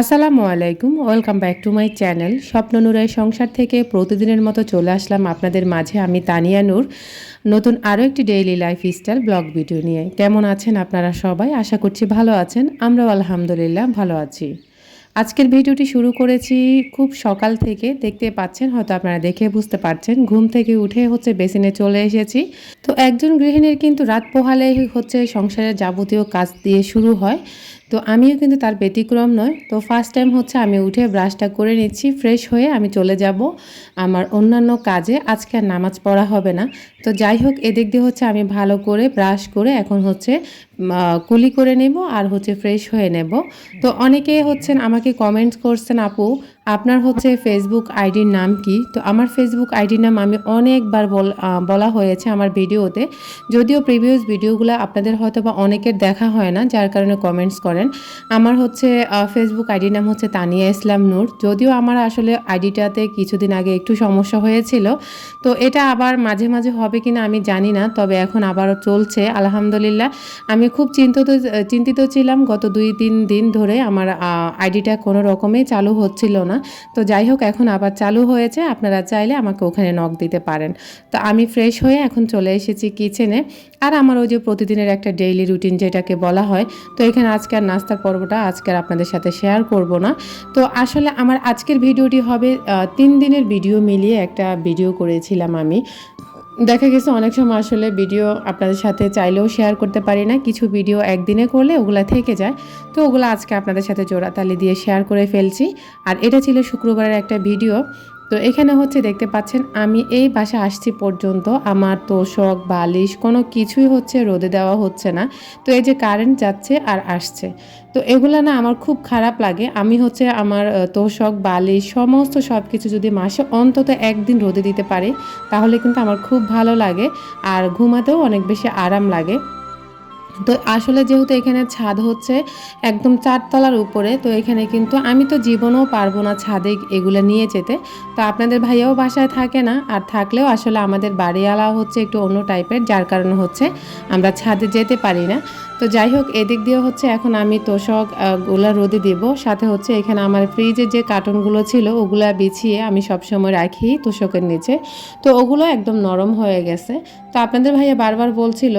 আসসালামু আলাইকুম, welcome back to my channel. স্বপ্ন নূরের সংসার থেকে প্রতিদিনের মতো চলে আসলাম আপনাদের মাঝে। আমি তানিয়া নূর, নতুন আরও একটি daily life style blog video নিয়ে। কেমন আছেন আপনারা সবাই? আশা করছি ভালো আছেন। আমরাও আলহামদুলিল্লাহ ভালো আছি। আজকের ভিডিওটি শুরু করেছি খুব সকাল থেকে। দেখতে পাচ্ছেন, হয়তো আপনারা দেখে বুঝতে পারছেন, ঘুম থেকে উঠে হচ্ছে বেসিনে চলে এসেছি। তো একজন গৃহিণীর কিন্তু রাত পোহালে হচ্ছে সংসারের যাবতীয় কাজ দিয়ে শুরু হয়। তো আমিও কিন্তু তার ব্যতিক্রম নয়। তো ফার্স্ট টাইম হচ্ছে আমি উঠে ব্রাশটা করে নিচ্ছি ফ্রেশ হয়ে আমি চলে যাব আমার অন্যান্য কাজে। আজকে আর নামাজ পড়া হবে না। তো যাই হোক, এদিক দিয়ে হচ্ছে আমি ভালো করে ব্রাশ করে এখন হচ্ছে কুলি করে নেব আর হচ্ছে ফ্রেশ হয়ে নেব। তো অনেকে হচ্ছেন, আমাকে কমেন্টস করছেন, আপু আপনার হচ্ছে ফেসবুক আইডির নাম কি? তো আমার ফেসবুক আইডির নাম আমি অনেকবার বলা হয়েছে আমার ভিডিওতে। যদিও প্রিভিয়াস ভিডিওগুলো আপনাদের হয়তো বা অনেকের দেখা হয় না, যার কারণে কমেন্টস করেন। আমার হচ্ছে ফেসবুক আইডির নাম হচ্ছে তানিয়া ইসলাম নূর। যদিও আমার আসলে আইডিটাতে কিছুদিন আগে একটু সমস্যা হয়েছিল। তো এটা আবার মাঝে মাঝে হবে কিনা আমি জানি না, তবে এখন আবারও চলছে, আলহামদুলিল্লাহ। আমি খুব চিন্তিত চিন্তিত ছিলাম গত দুই তিন দিন ধরে আমার আইডিটা কোনো রকমেই চালু হচ্ছিল না। তো যাই হোক, এখন আবার চালু হয়েছে। আপনারা চাইলে আমাকে ওখানে নখ দিতে পারেন। তো আমি ফ্রেশ হয়ে এখন চলে এসেছি কিচেনে আর আমার ওই যে প্রতিদিনের একটা ডেইলি রুটিন যেটাকে বলা হয়, তো এখানে আজকে আর নাস্তার পর্বটা আজকে আর আপনাদের সাথে শেয়ার করব না। তো আসলে আমার আজকের ভিডিওটি হবে তিন দিনের ভিডিও মিলিয়ে একটা ভিডিও করেছিলাম আমি। দেখা গেছে অনেক সময় আসলে ভিডিও আপনাদের সাথে চাইলেও শেয়ার করতে পারি না। কিছু ভিডিও একদিনে করলে ওগুলা থেকে যায়। তো ওগুলো আজকে আপনাদের সাথে জোড়াতালি দিয়ে শেয়ার করে ফেলছি। আর এটা ছিল শুক্রবারের একটা ভিডিও তো এখানে হচ্ছে দেখতে পাচ্ছেন, আমি এই বাসা আসছি পর্যন্ত, আমার তোষক বালিশ, কোনো কিছুই হচ্ছে রোদে দেওয়া হচ্ছে না। তো এই যে কারেন্ট যাচ্ছে আর আসছে। তো এগুলো না আমার খুব খারাপ লাগে। আমি হচ্ছে আমার তোষক বালিশ, সমস্ত সব কিছু যদি মাসে অন্তত একদিন রোদে দিতে পারি, তাহলে কিন্তু আমার খুব ভালো লাগে। আর ঘুমাতেও অনেক বেশি আরাম লাগে। তো আসলে যেহেতু এখানে ছাদ হচ্ছে একদম চারতলার উপরে, তো এখানে কিন্তু আমি তো জীবনও পারব না ছাদে এগুলো নিয়ে যেতে। তো আপনাদের ভাইয়াও বাসায় থাকে না, আর থাকলেও আসলে আমাদের বাড়িওয়ালা হচ্ছে একটু অন্য টাইপের যার কারণে হচ্ছে আমরা ছাদে যেতে পারি না। তো যাই হোক এদিক দিয়ে হচ্ছে এখন আমি তোষকগুলা রোদে দিব। সাথে হচ্ছে এখানে আমার ফ্রিজে যে কার্টুনগুলো ছিল, ওগুলা বিছিয়ে আমি সবসময় রাখি তোষকের নিচে। তো ওগুলো একদম নরম হয়ে গেছে। তো আপনাদের ভাইয়া বারবার বলছিল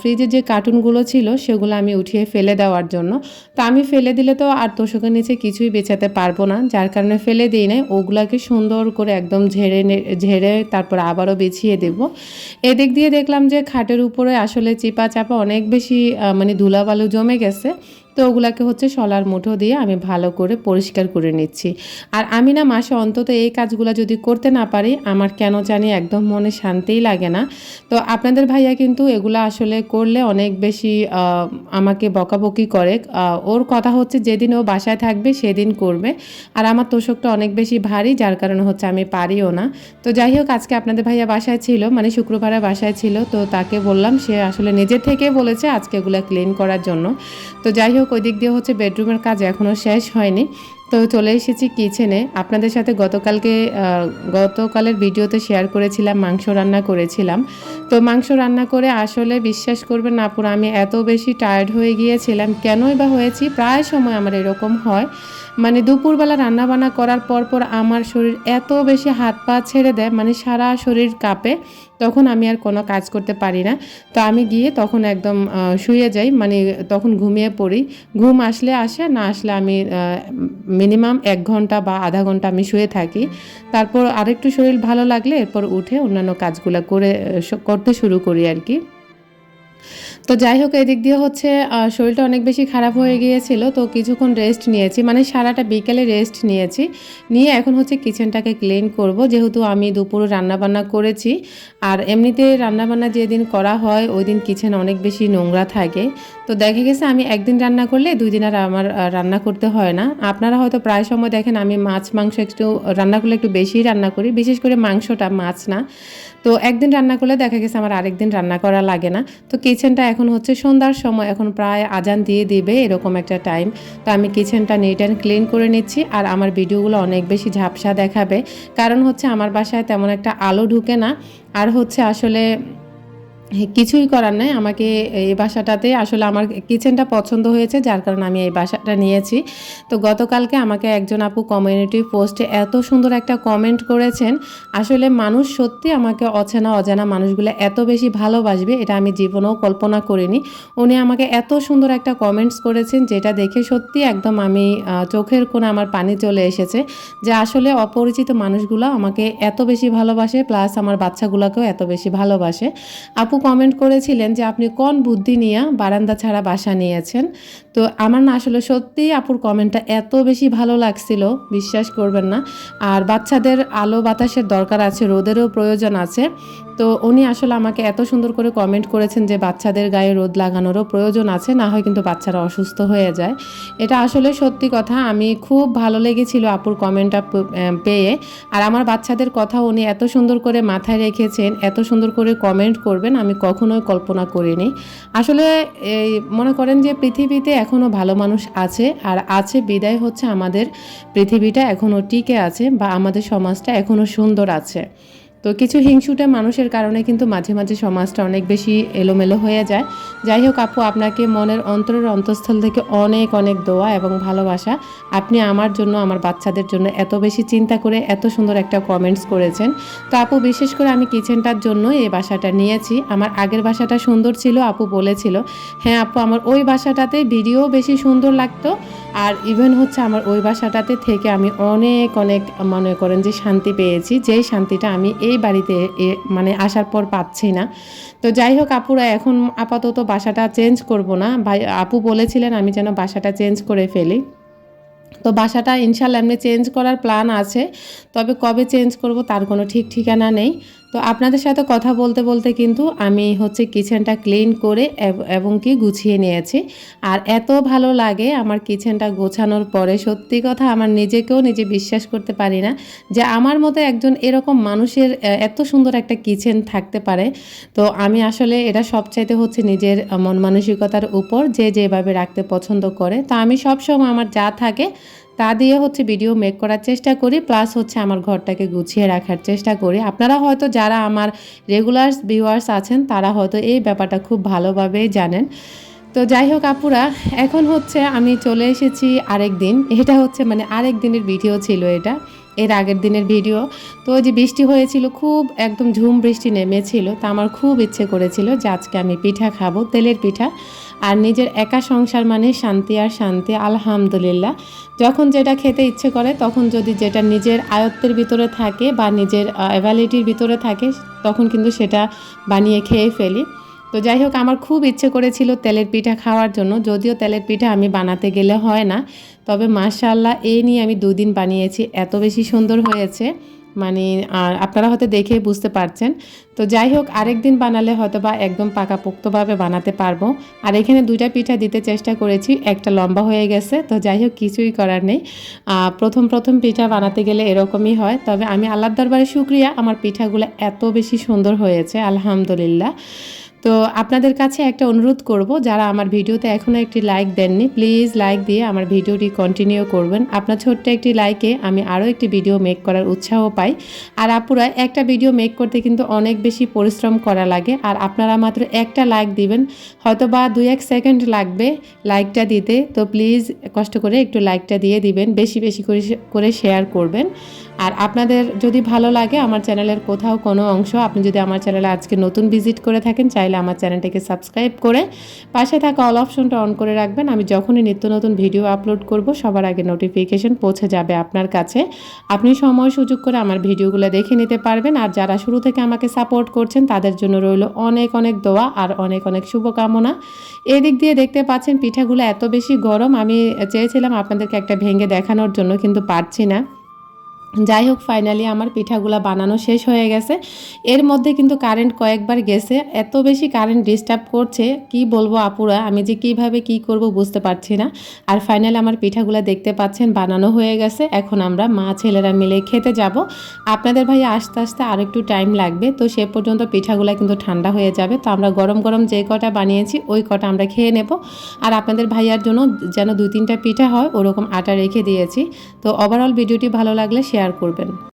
ফ্রিজের যে কার্টুনগুলো ছিল, সেগুলো আমি উঠিয়ে ফেলে দেওয়ার জন্য। তো আমি ফেলে দিলে তো আর তোষকের নিচে কিছুই বেচাতে পারব না। যার কারণে ফেলে দিই নাই, ওগুলাকে সুন্দর করে একদম ঝেড়ে ঝেড়ে তারপর আবারও বিছিয়ে দেব। এদিক দিয়ে দেখলাম যে খাটের উপরে আসলে চিপা চাপা অনেক বেশি মানে ধুলাবালু জমে গেছে। তো ওগুলাকে হচ্ছে শলার মুঠো দিয়ে আমি ভালো করে পরিষ্কার করে নিচ্ছি। আর আমি না মাসে অন্তত এই কাজগুলো যদি করতে না পারি, আমার কেন জানি একদম মনে শান্তিই লাগে না। তো আপনাদের ভাইয়া কিন্তু এগুলো আসলে করলে অনেক বেশি আমাকে বকাবকি করে। ওর কথা হচ্ছে যেদিন ও বাসায় থাকবে সেদিন করবে। আর আমার তোষকটা অনেক বেশি ভারী, যার কারণে হচ্ছে আমি পারিও না। তো যাই হোক, আজকে আপনাদের ভাইয়া বাসায় ছিল মানে শুক্রবারে বাসায় ছিল, তো তাকে বললাম, সে আসলে নিজের থেকে বলেছে আজকে এগুলো ক্লিন করার জন্য। তো যাই হোক ওই দিক দিয়ে হচ্ছে বেডরুমের কাজ এখনও শেষ হয়নি। তো চলে এসেছি কিচেনে। আপনাদের সাথে গতকালকে গতকালের ভিডিওতে শেয়ার করেছিলাম, মাংস রান্না করেছিলাম। তো মাংস রান্না করে আসলে বিশ্বাস করবেন না পুরো আমি এত বেশি টায়ার্ড হয়ে গিয়েছিলাম। কেনই বা হয়েছি? প্রায় সময় আমার এরকম হয়। মানে দুপুরবেলা রান্নাবান্না করার পর পর আমার শরীর এত বেশি হাত পা ছেড়ে দেয় মানে সারা শরীর কাঁপে, তখন আমি আর কোনো কাজ করতে পারি না। তো আমি গিয়ে তখন একদম শুয়ে যাই মানে তখন ঘুমিয়ে পড়ি। ঘুম আসলে আসে, না আসলে আমি মিনিমাম এক ঘণ্টা বা আধা ঘণ্টা আমি শুয়ে থাকি। তারপর আরেকটু শরীর ভালো লাগলে এরপর উঠে অন্যান্য কাজগুলো করে করতে শুরু করি আর কি। তো যাই হোক, এদিক দিয়ে হচ্ছে শরীরটা অনেক বেশি খারাপ হয়ে গিয়েছিল, তো কিছুক্ষণ রেস্ট নিয়েছি। মানে সারাটা বিকেলে রেস্ট নিয়েছি। নিয়ে এখন হচ্ছে কিচেনটাকে ক্লিন করব। যেহেতু আমি দুপুরে রান্নাবান্না করেছি, আর এমনিতে রান্নাবান্না যেদিন করা হয় ওই দিন কিচেন অনেক বেশি নোংরা থাকে। তো দেখা গেছে আমি একদিন রান্না করলে দুই দিন আর আমার রান্না করতে হয় না। আপনারা হয়তো প্রায় সময় দেখেন, আমি মাছ, মাংস একটু, রান্না করলে একটু বেশি রান্না করি। বিশেষ করে মাংসটা, মাছ না। তো একদিন রান্না করলে দেখা গেছে আমার আরেকদিন রান্না করা লাগে না। তো কিচেনটা এখন হচ্ছে সন্ধ্যার সময়, এখন প্রায় আজান দিয়ে দিবে এরকম একটা টাইম তো আমি কিচেনটা নিট অ্যান্ড ক্লিন করে নিচ্ছি আর আমার ভিডিওগুলো অনেক বেশি ঝাপসা দেখাবে। কারণ হচ্ছে আমার বাসায় তেমন একটা আলো ঢুকে না। আর হচ্ছে আসলে কিছুই করার নাই। আমাকে এই বাসাটাতে আসলে আমার কিচেনটা পছন্দ হয়েছে, যার কারণে আমি এই বাসাটা নিয়েছি। তো গতকালকে আমাকে একজন আপু কমিউনিটি পোস্টে এত সুন্দর একটা কমেন্ট করেছেন। আসলে মানুষ সত্যি আমাকে অচেনা, অজানা মানুষগুলো এত বেশি ভালোবাসবে, এটা আমি জীবনেও কল্পনা করিনি। উনি আমাকে এত সুন্দর একটা কমেন্টস করেছেন, যেটা দেখে সত্যি একদম আমি চোখের কোণে আমার পানি চলে এসেছে যে আসলে অপরিচিত মানুষগুলো আমাকে এত বেশি ভালোবাসে প্লাস আমার বাচ্চাগুলোকেও এত বেশি ভালোবাসে। আপু কমেন্ট করেছিলেন যে আপনি কোন বুদ্ধি নিয়ে বারান্দা ছাড়া বাসা নিয়েছেন? তো আমার না আসলে সত্যিই আপুর কমেন্টটা এত বেশি ভালো লাগছিল, বিশ্বাস করবেন না। আর বাচ্চাদের আলো বাতাসের দরকার আছে, রোদেরও প্রয়োজন আছে। তো উনি আসলে আমাকে এত সুন্দর করে কমেন্ট করেছেন যে বাচ্চাদের গায়ে রোদ লাগানোরও প্রয়োজন আছে, না হয় কিন্তু বাচ্চারা অসুস্থ হয়ে যায়। এটা আসলে সত্যি কথা, আমি খুব ভালো লেগেছিল আপুর কমেন্টটা পেয়ে। আর আমার বাচ্চাদের কথা উনি এত সুন্দর করে মাথায় রেখেছেন, এত সুন্দর করে কমেন্ট করবেন, আমি কখনোই কল্পনা করিনি। আসলে এই মনে করেন যে পৃথিবীতে এখনও ভালো মানুষ আছে, আর আছে বিদায় হচ্ছে আমাদের পৃথিবীটা এখনও টিকে আছে বা আমাদের সমাজটা এখনও সুন্দর আছে। তো কিছু হিংসুটে মানুষের কারণে কিন্তু মাঝে মাঝে সমাজটা অনেক বেশি এলোমেলো হয়ে যায়। যাই হোক আপু, আপনাকে মনের অন্তরের অন্তঃস্থল থেকে অনেক অনেক দোয়া এবং ভালোবাসা। আপনি আমার জন্য, আমার বাচ্চাদের জন্য এত বেশি চিন্তা করে এত সুন্দর একটা কমেন্টস করেছেন। তো আপু, বিশেষ করে আমি কিচেনটার জন্য এই বাসাটা নিয়েছি। আমার আগের বাসাটা সুন্দর ছিল, আপু বলেছিল। হ্যাঁ আপু, আমার ওই বাসাটাতে ভিডিও বেশি সুন্দর লাগতো। আর ইভেন হচ্ছে আমার ওই বাসাটাতে থেকে আমি অনেক অনেক মনে করেন যে শান্তি পেয়েছি। যেই শান্তিটা আমি এই বাড়িতে মানে আসার পর পাচ্ছি না। তো যাই হোক, আপুরা, এখন আপাতত বাসাটা চেঞ্জ করব না। ভাই, আপু বলেছিলেন আমি যেন বাসাটা চেঞ্জ করে ফেলি। তো বাসাটা ইনশাল্লাহ এমনি চেঞ্জ করার প্ল্যান আছে। তবে কবে চেঞ্জ করব তার কোনো ঠিক ঠিকানা নেই। তো আপনাদের সাথে কথা বলতে বলতে কিন্তু আমি হচ্ছে কিচেনটা ক্লিন করে এবং কি গুছিয়ে নিয়েছি। আর এত ভালো লাগে আমার কিচেনটা গোছানোর পরে। সত্যি কথা আমার নিজেকেও নিজে বিশ্বাস করতে পারি না যে আমার মতো একজন এরকম মানুষের এত সুন্দর একটা কিচেন থাকতে পারে। তো আমি আসলে এটা সবচাইতে হচ্ছে নিজের, মন মানসিকতার উপর যে যেভাবে রাখতে পছন্দ করে। তা আমি সবসময় আমার যা থাকে তা দিয়ে হচ্ছে ভিডিও মেক করার চেষ্টা করি প্লাস হচ্ছে আমার ঘরটাকে গুছিয়ে রাখার চেষ্টা করি। আপনারা হয়তো যারা আমার রেগুলার ভিউয়ার্স আছেন, তারা হয়তো এই ব্যাপারটা খুব ভালোভাবেই জানেন। তো যাই হোক আপুরা, এখন হচ্ছে আমি চলে এসেছি আরেক দিন এটা হচ্ছে মানে আরেক দিনের ভিডিও ছিল এটা। এর আগের দিনের ভিডিও। তো যে বৃষ্টি হয়েছিল, খুব একদম ঝুম বৃষ্টি নেমেছিল, তা আমার খুব ইচ্ছে করেছিল যে আজকে আমি পিঠা খাব, তেলের পিঠা। আর নিজের একা সংসার মানে শান্তি আর শান্তি, আলহামদুলিল্লাহ। যখন যেটা খেতে ইচ্ছে করে, তখন যদি যেটা নিজের আয়ত্তের ভিতরে থাকে বা নিজের অ্যাভালিটির ভিতরে থাকে, তখন কিন্তু সেটা বানিয়ে খেয়ে ফেলি। তো যাই হোক, আমার খুব ইচ্ছে করেছিল তেলের পিঠা খাওয়ার জন্য। যদিও তেলের পিঠা আমি বানাতে গেলে হয় না, তবে মাশাল্লাহ এই নিয়ে আমি দুদিন বানিয়েছি, এত বেশি সুন্দর হয়েছে। মানে আর আপনারা হয়তো দেখে বুঝতে পারছেন। তো যাই হোক আরেক দিন বানালে হয়তো বা একদম পাকাপোক্তভাবে বানাতে পারব। আর এখানে দুইটা পিঠা দিতে চেষ্টা করেছি, একটা লম্বা হয়ে গেছে। তো যাই হোক, কিছুই করার নেই। প্রথম প্রথম পিঠা বানাতে গেলে এরকমই হয়। তবে আমি আল্লাহ দরবারে শুক্রিয়া, আমার পিঠাগুলো এত বেশি সুন্দর হয়েছে, আলহামদুলিল্লাহ। তো আপনাদের কাছে একটা অনুরোধ করব, যারা আমার ভিডিওতে এখনও একটি লাইক দেননি প্লিজ লাইক দিয়ে আমার ভিডিওটি কন্টিনিউ করবেন। আপনার ছোট্ট একটি লাইকে আমি আরও একটি ভিডিও মেক করার উৎসাহ পাই। আর আপুরা, একটা ভিডিও মেক করতে কিন্তু অনেক বেশি পরিশ্রম করা লাগে। আর আপনারা মাত্র একটা লাইক দিবেন হয়তো বা দুই এক সেকেন্ড লাগবে লাইকটা দিতে। তো প্লিজ কষ্ট করে একটু লাইকটা দিয়ে দিবেন, বেশি বেশি করে করে শেয়ার করবেন। আর আপনাদের যদি ভালো লাগে আমার চ্যানেলের কোথাও কোনো অংশ, আপনি যদি আমার চ্যানেলে আজকে নতুন ভিজিট করে থাকেন, চাইলে আমার চ্যানেলটিকে সাবস্ক্রাইব করে পাশে থাকা অল অপশনটা অন করে রাখবেন। আমি যখনই নিত্য নতুন ভিডিও আপলোড করব, সবার আগে নোটিফিকেশন পৌঁছে যাবে আপনার কাছে। আপনি সময় সুযোগ করে আমার ভিডিওগুলো দেখে নিতে পারবেন, আর যারা শুরু থেকে আমাকে সাপোর্ট করছেন, তাদের জন্য রইল অনেক অনেক দোয়া আর অনেক অনেক শুভকামনা। এদিক দিয়ে দেখতে পাচ্ছেন পিঠাগুলো এত বেশি গরম, আমি চেয়েছিলাম আপনাদেরকে একটা ভেঙে দেখানোর জন্য, কিন্তু পারছি না। যাই হোক ফাইনালি আমার পিঠাগুলো বানানো শেষ হয়ে গেছে। এর মধ্যে কিন্তু কারেন্ট কয়েকবার গেছে। এত বেশি কারেন্ট ডিস্টার্ব করছে, কি বলব আপুরা? আমি যে কীভাবে কি করব বুঝতে পারছি না। আর ফাইনালি আমার পিঠাগুলো দেখতে পাচ্ছেন, বানানো হয়ে গেছে। এখন আমরা মা ছেলেরা মিলে খেতে যাব। আপনাদের ভাই আস্তে আস্তে আর একটু টাইম লাগবে। তো সে পর্যন্ত পিঠাগুলো কিন্তু ঠান্ডা হয়ে যাবে। তো আমরা গরম গরম যে কটা বানিয়েছি, ওই কটা আমরা খেয়ে নেব। আর আপনাদের ভাইয়ার জন্য যেন দু তিনটা পিঠা হয়, ওরকম আটা রেখে দিয়েছি। তো ওভারঅল ভিডিওটি ভালো লাগলে শেয়ার শেয়ার করবেন।